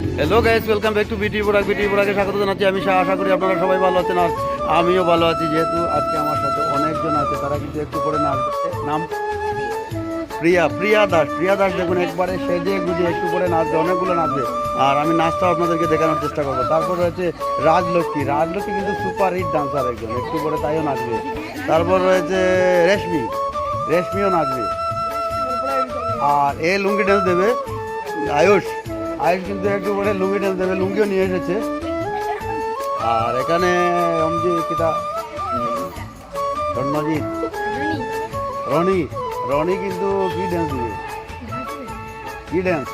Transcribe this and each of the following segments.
Hello guys welcome back to BT বুড়াক বিটি বুড়াকে স্বাগত জানাচ্ছি। আমি আশা করি আপনারা সবাই ভালো আছেন আর আমিও ভালো আছি। যেহেতু আজকে আমার সাথে অনেকজন আছে, তারা কিন্তু একটু করে নাচবে নাম? প্রিয়া প্রিয়া দাস। প্রিয়া দাস দেখুন, একবারে সেজে গুজে একটু করে নাচবে, অনেকগুলো নাচবে। আর আমি নাচটা আপনাদেরকে দেখানোর চেষ্টা করব। তারপর রয়েছে রাজলক্ষ্মী। রাজলক্ষ্মী কিন্তু সুপার হিট ডান্সার একজন। একটু করে তাইও নাচবে। তারপর রয়েছে রেশমি। রেশমিও নাচবে। আর এ লুঙ্গি ডান্স দেবে আয়ুষ। আয়ুষ কিন্তু একটু করে লুঙ্গি ড্যান্স দেবে লুঙ্গিও নিয়ে এসেছে। আর এখানে অমজি কিটা রনি। রনি কিন্তু কি ড্যান্স দিবে কি ড্যান্স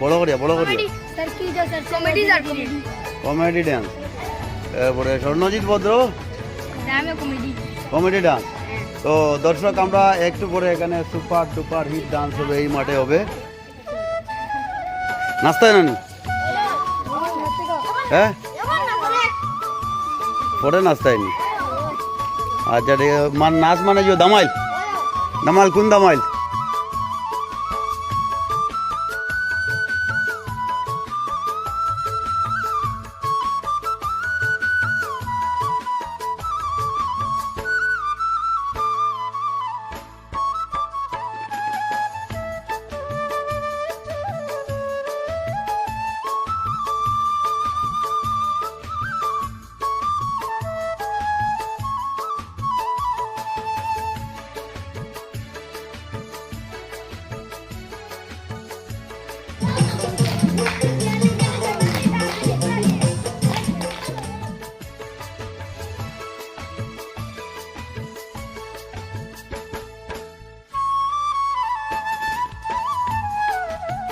বড় করিয়া বড় করিয়া। কমেডি ড্যান্স তারপরে স্বর্ণজিৎ ভদ্র। কমেডি কমেডি ডান্স তো দর্শক, আমরা একটু পরে এখানে সুপার টুপার হিট ডান্স হবে, এই মাঠে হবে। নাস্তায় নানি? হ্যাঁ? পরে নাস্তায় নি। আচ্ছা ঠিক আছে। মান নাচ মানে যে দামাইল? দামাইল, কোন দামাইল?